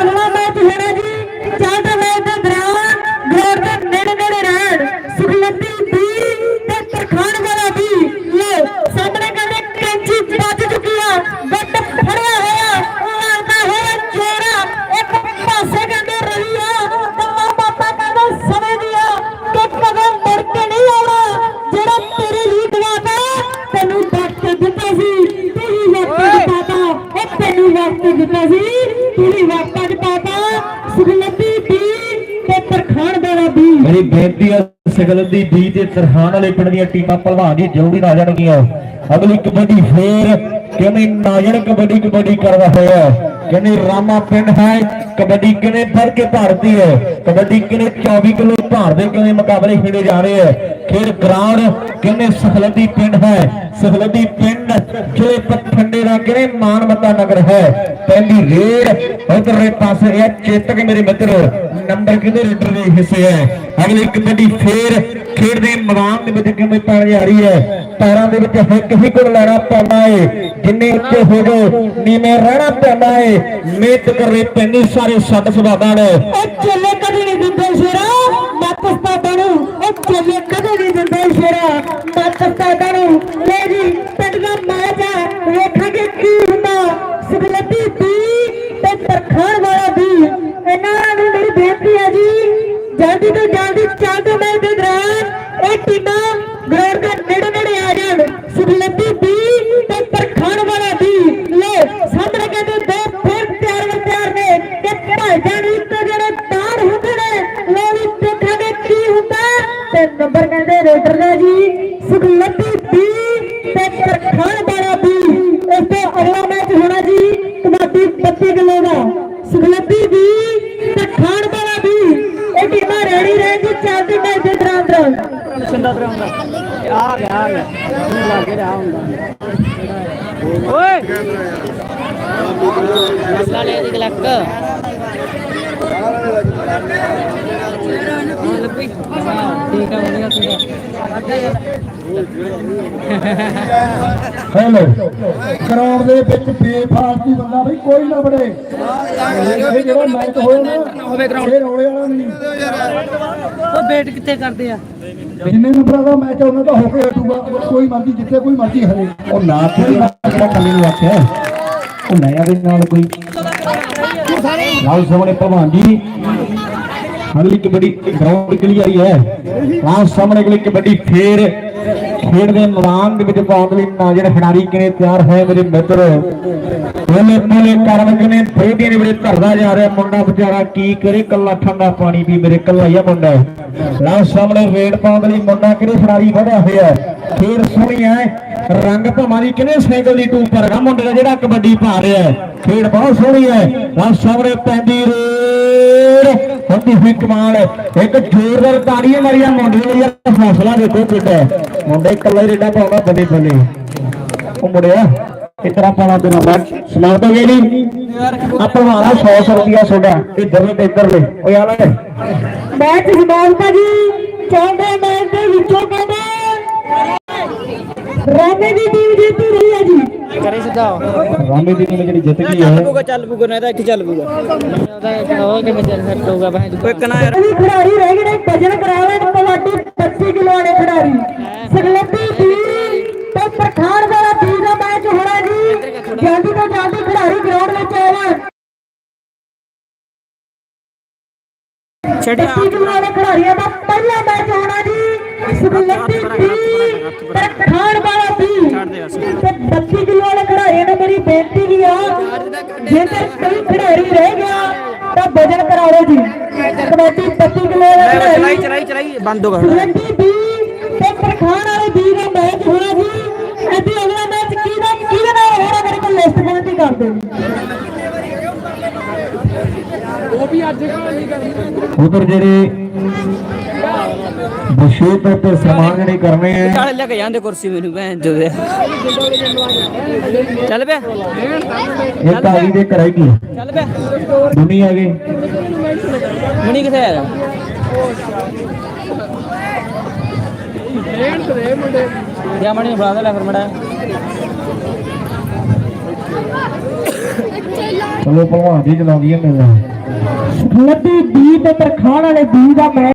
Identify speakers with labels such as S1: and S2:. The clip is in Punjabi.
S1: ਅਗਲਾ ਦਿੱਤਾ ਸੀ। ਤੂੰ ਹੀ ਵਕਤ ਦਿੱਤਾ ਸੁਖਲੰਦੀ ਵੀ ਤੇ ਤਰਖਾਣ ਵਾਲਾ ਵੀ
S2: ਮੇਰੀ ਬੇਨਤੀ ਹੈ ਸਗਲ ਦੀ ਬੀ ਤੇ ਤਰਖਾਣ ਵਾਲੇ ਪਿੰਡ ਦੀਆਂ ਟੀਮਾਂ ਭਲਵਾਨ ਜੀ ਜਲਦੀ ਨਾ ਜਾਣਗੀਆਂ। ਅਗਲੀ ਕਬੱਡੀ ਫੇਰ ਕਿਵੇਂ ਨਾਜਣ ਕਬੱਡੀ ਕਬੱਡੀ ਕਰਦਾ ਹੋਇਆ। ਕਹਿੰਦੇ ਰਾਮਾ ਪਿੰਡ ਹੈ, ਕਬੱਡੀ ਕਿਨੇ ਭਰ ਕੇ ਭਾਰਤੀ ਹੈ? ਕਬੱਡੀ ਕਿਨੇ 24 ਕਿਲੋ ਭਾਰ ਦੇ ਕਹਿੰਦੇ ਮੁਕਾਬਲੇ ਖੇਡੇ ਜਾ ਰਹੇ ਹੈ? ਖੇਡ ਗਰਾਊਂਡ ਕਹਿੰਦੇ ਸਖਲਦੀ ਪਿੰਡ ਹੈ? ਸਖਲਦੀ ਪਿੰਡ ਜਿਹੜੇ ਪਠੰਡੇ ਦਾ ਕਹਿੰਦੇ ਮਾਨਮਤਾ ਨਗਰ ਹੈ? ਪਹਿਲੀ ਰੇਡ ਉਧਰਲੇ ਪਾਸੇ ਇਹ ਚੇਤਕ ਮੇਰੇ ਮਿੱਤਰ, ਨੰਬਰ ਕਿਹਦੇ ਰੇਡਰ ਦੇ ਹਿੱਸੇ ਹੈ? ਅਗਲੀ ਕਬੱਡੀ ਫੇਰ ਖੇਡ ਦੇ ਮੈਦਾਨ ਦੇ ਵਿੱਚ ਕਿਵੇਂ ਪਾਣ ਜਾ ਰਹੀ ਹੈ? ਪੈਰਾਂ ਦੇ ਵਿੱਚ ਹਿੱਕ ਹੀ ਕੋਲ ਲੈਣਾ ਪੈਂਦਾ ਹੈ ਜਿੰਨੇ ਉੱਤੇ ਹੋ ਨੀਵੇਂ ਰਹਿਣਾ ਪੈਂਦਾ ਏ। ਮਿਹਨਤ ਕਰੇ ਪੈਣੀ ਸਾਰੇ ਸੱਤ ਸੁਭਾਵਾਂ ਨੇ।
S1: ਉਹ ਚੱਲੇ ਕਦੇ ਨਹੀਂ ਦਿੰਦੇ ਸ਼ੇਰਾ। ਮੱਤ ਨੂੰ ਉਹ ਚੱਲੇ ਕਦੇ ਨਹੀਂ ਦਿੰਦੇ ਸ਼ੇਰਾ। ਮੱਤ ਨੂੰ, ਲੈ ਜੀ, ਪਿੰਡ ਦਾ ਮੈਚ ਨੰਬਰ ਕਹਿੰਦੇ ਰੇਡਰ ਦਾ ਜੀ ਸੁਖਲੱਤੀ ਦੀ ਤੇ ਤਰਖਾਣ ਵਾਲਾ ਦੀ ਇਸ ਤੋਂ ਅਗਲਾ ਮੈਚ ਹੋਣਾ ਜੀ ਕਬੱਡੀ 32 ਕਿਲੋ ਦਾ। ਸੁਖਲੱਤੀ ਦੀ ਤੇ ਖਾਣ ਵਾਲਾ ਦੀ ਇਹ ਟੀਮਾਂ ਰੈਡੀ ਰਹੇ ਜੀ ਚੱਲਦੇ ਮੈਚ ਦੇ ਦੌਰਾਨ ਦੌਰਾਨ
S3: ਸਿੰਦਾ ਤਰ ਹੁੰਦਾ ਆ ਗਿਆ ਆ ਗਿਆ ਹੁਣ ਲੱਗ
S2: ਹੈਲੋ ਗਰਾਊਂਡ ਦੇ ਵਿੱਚ ਬੇਫਾਲਤੂ ਬੰਦਾ ਬਈ ਕੋਈ ਨਾ ਬੜੇ। ਇਹ ਜਿਹੜਾ ਮੈਚ ਹੋਇਆ ਨਾ
S3: ਹੋਵੇ ground।
S2: ਇਹ ਰੋਲੇ ਵਾਲਾ ਨਹੀਂ।
S3: ਉਹ ਬੇਟ ਕਿੱਥੇ ਕਰਦੇ ਆ?
S2: ਜਿੰਨੇ ਨੰਬਰਾਂ ਦਾ ਮੈਚ ਉਹਨਾਂ ਦਾ ਹੋ ਕੇ ਹਟੂਗਾ ਕੋਈ ਮਰਜ਼ੀ ਜਿੱਥੇ ਕੋਈ ਮਰਜ਼ੀ ਹਰੇ। ਉਹ ਨਾ ਜਿਹੜਾ ਕੱਲੇ ਨੂੰ ਆਖਿਆ। ਉਹ ਨਇਆ ਦੇ ਨਾਲ ਕੋਈ ਨਾਲ ਸਾਹਮਣੇ ਭਗਵਾਨ ਜੀ। ਅਗਲੀ ਕਬੱਡੀ ਗਰਾਊਂਡ ਕਲੀਅਰ ਹੈ। ਨਾਲ ਸਾਹਮਣੇ ਅਗਲੀ ਕਬੱਡੀ ਫੇਰ ਖੇਡ ਦੇ ਮੈਦਾਨ ਦੇ ਵਿੱਚ ਪਾਉਣ ਲਈ ਨਾਜ਼ਰ ਖਿਡਾਰੀ ਕਿਨੇ ਤਿਆਰ ਹੋਏ ਮੇਰੇ ਮਿੱਤਰ। ਉਹਨੇ ਪਹਿਲੇ ਕਰਨ ਕਿਨੇ ਫੇਡੀਆਂ ਦੇ ਵਿੱਚ ਧਰਦਾ ਜਾ ਰਿਹਾ ਮੁੰਡਾ ਵਿਚਾਰਾ, ਕੀ ਕਰੇ ਕੱਲਾ ਠੰਡਾ ਪਾਣੀ ਵੀ ਮੇਰੇ ਕੱਲਾ ਹੀ ਆ ਮੁੰਡਾ। ਨਾਲ ਸਾਹਮਣੇ ਰੇਡ ਪਾਉਣ ਲਈ ਮੁੰਡਾ ਕਿਹੜੇ ਖਿਡਾਰੀ ਵਧਿਆ ਹੋਇਆ ਖੇਡ ਸੋਹਣੀ ਹੈ ਰੰਗ ਭਮਾ ਦੀ ਕਿਨੇ ਸਾਈਕਲ ਦੀ ਟੂਪ ਪਰ ਮੁੰਡੇ ਦਾ ਜਿਹੜਾ ਕਬੱਡੀ ਪਾ ਰਿਹਾ ਖੇਡ ਬਹੁਤ ਸੋਹਣੀ ਹੈ ਨਾਲ ਸਾਹਮਣੇ ਪੈਂਦੀ ਰੇਡ, ਹੁੰਦੀ ਹੋਈ ਕਮਾਲ। ਇੱਕ ਜ਼ੋਰਦਾਰ ਤਾੜੀਆਂ ਮਾਰੀਆਂ ਮੁੰਡੇ ਨੇ ਯਾਰ ਹੌਸਲਾ ਦੇਖੋ ਕਿੱਡਾ ਮੁੰਡੇ ਇਕੱਲਾ ਹੀ ਰੇਡਾ ਪਾਉਂਦਾ ਬੱਲੇ ਬੱਲੇ ਉਹ ਮੁੰਡਿਆ ਇਤਰਾ ਪਾਣਾ ਤੇ ਨੰਬਰ ਸਮਾਪਤ ਹੋ ਗਿਆ ਜੀ ਆਪਾਂ ਵਾਲਾ 100 ਰੁਪਿਆ ਤੁਹਾਡਾ। ਇੱਧਰ ਨੇ ਤੇ ਇੱਧਰ ਨੇ ਉਹ ਯਾਰ
S1: ਮੈਚ ਸਮਾਪਤ ਜੀ ਚੌਥੇ ਮੈਚ ਦੇ ਵਿੱਚੋਂ ਕਹਿੰਦੇ ਰਾਮੇ ਦੀ ਟੀਮ ਜਿੱਤ ਰਹੀ ਹੈ ਜੀ।
S3: ਕਰੇ ਸਿੱਧਾ
S2: ਰਾਮੇ ਦੀ ਟੀਮ ਜਿਹੜੀ ਜਿੱਤ ਗਈ ਹੈ
S3: ਪੂਗਾ ਚੱਲ ਪੂਗਾ ਨਾ ਤਾਂ ਇੱਥੇ ਚੱਲ ਪੂਗਾ ਉਹ ਕਿਵੇਂ ਚੱਲ ਸੈੱਟ ਹੋਊਗਾ ਭਾਈ ਓਏ ਕਨਾ ਯਾਰ।
S1: ਖਿਡਾਰੀ ਰਹਿ ਗਏ ਨੇ ਭਜਨ ਕਰਾਵੇ ਕਬੱਡੀ 25 ਕਿਲੋ ਵਾਲੇ ਖਿਡਾਰੀ। ਸਗਲੱਤੀ ਦੀ ਜਲਦੀ ਤੋਂ ਜਲਦੀ ਖਿਡਾਰੀ ਗਰਾਊਂਡ ਵਿੱਚ ਆਵਣ
S3: ਛੱਡਿਆ।
S1: 25 ਕਿਲੋ ਵਾਲੇ ਖਿਡਾਰੀਆਂ ਦਾ ਪਹਿਲਾ ਮੈਚ ਹੋਣਾ ਜੀ। ਸਗਲੱਤੀ ਦੀ ਤੇ ਪ੍ਰਖਾਣ ਵਾਲਾ ਦੀ ਤੇ 32 ਕਿਲੋ ਵਾਲੇ ਖਿਡਾਰੀਆਂ ਨੇ ਮੇਰੀ ਬੇਨਤੀ ਵੀ ਆ। ਜੇਕਰ ਕੋਈ ਖਿਡਾਰੀ ਰਹਿ ਗਿਆ ਤਾਂ ਵਜਨ ਕਰਾਓ ਜੀ। ਕਬੱਡੀ 32 ਕਿਲੋ ਵਾਲੇ
S3: ਚਲਾਈ
S1: ਖਿਡਾਰੀ
S3: ਚਲਾਈ ਚਲਾਈ। ਬੰਦ ਹੋ ਗਿਆ।
S1: ਸੁਰੰਗੀ ਬੀ ਤੇ ਪ੍ਰਖਾਣ ਵਾਲੇ ਬੀ ਦਾ ਮੈਚ ਹੋਣਾ
S2: ਉਧਰ ਜਿਹੜੇ ਬਸ਼ੂਤ ਤੇ ਸਨਮਾਨ ਜਿਹੜੇ ਕਰਨੇ ਆ।
S3: ਚੱਲ ਲੈ ਕੇ ਜਾਂਦੇ ਕੁਰਸੀ ਮੈਨੂੰ ਭੈਣ ਚੋਦ ਚੱਲ ਪਿਆ।
S2: ਇੱਕ ਆ ਗਈ ਦੇ ਘਰ ਕੀ
S3: ਚੱਲ ਪਿਆ।
S2: ਦੁਨੀ ਆ ਗਈ
S3: ਮਣੀ ਕਿੱਥੇ ਆ? ਯਾ ਮਣੀ ਦੇ ਲੈ ਫਿਰ ਮੜਾ।
S2: ਚਲੋ ਭਲਵਾਨ ਜੀ ਚਲਾਉਂਦੀ ਹੈ ਮੇਲਾ
S1: ਲੱਦੀ ਦੀ ਤੇ ਤਰਖਾਣ ਵਾਲੇ ਦੀ ਦਾ ਮੈਂ